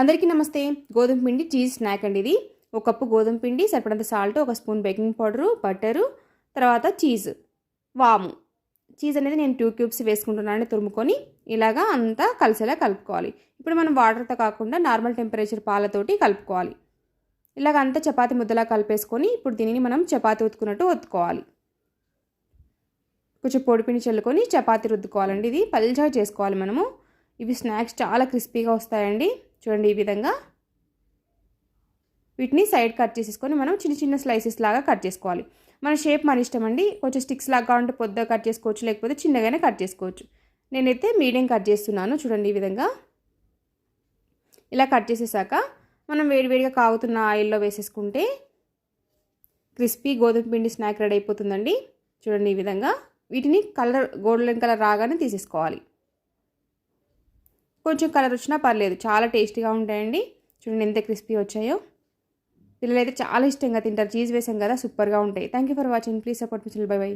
అందరికీ నమస్తే. గోధుమ పిండి చీజ్ స్నాక్ అండి ఇది. ఒక కప్పు గోధుమ పిండి సరిపడంత సాల్ట్ ఒక స్పూన్ బేకింగ్ పౌడరు బటరు తర్వాత చీజ్ వాము. చీజ్ అనేది నేను టూ క్యూబ్స్ వేసుకుంటున్నాను తురుముకొని ఇలాగా అంతా కలిసేలా కలుపుకోవాలి. ఇప్పుడు మనం వాటర్తో కాకుండా నార్మల్ టెంపరేచర్ పాలతోటి కలుపుకోవాలి. ఇలాగ అంతా చపాతి ముద్దలా కలిపేసుకొని ఇప్పుడు దీనిని మనం చపాతి ఉతుకున్నట్టు ఒత్తుకోవాలి. కొంచెం పొడిపిండి చల్లుకొని చపాతి రుద్దుకోవాలండి ఇది. పల్చగా చేసుకోవాలి మనము. ఇవి స్నాక్స్ చాలా క్రిస్పీగా వస్తాయండి. చూడండి ఈ విధంగా. వీటిని సైడ్ కట్ చేసేసుకొని మనం చిన్న చిన్న స్లైసెస్ లాగా కట్ చేసుకోవాలి. మన షేప్ మన ఇష్టం అండి. కొంచెం స్టిక్స్ లాగా ఉంటే పొద్దుగా కట్ చేసుకోవచ్చు లేకపోతే చిన్నగానే కట్ చేసుకోవచ్చు. నేనైతే మీడియం కట్ చేస్తున్నాను చూడండి ఈ విధంగా. ఇలా కట్ చేసేసాక మనం వేడివేడిగా కాగుతున్న ఆయిల్లో వేసేసుకుంటే క్రిస్పీ గోధుమ పిండి స్నాక్ రెడీ అయిపోతుందండి. చూడండి ఈ విధంగా. వీటిని కలర్ గోల్డెన్ కలర్ రాగానే తీసేసుకోవాలి. కొంచెం కలర్ వచ్చినా పర్లేదు. చాలా టేస్టీగా ఉంటాయండి. చూడండి ఎంత క్రిస్పీ వచ్చాయో. పిల్లలు అయితే చాలా ఇష్టంగా తింటారు. చీజ్ వేసాం కదా సూపర్గా ఉంటాయి. Thank you for watching please support me bye by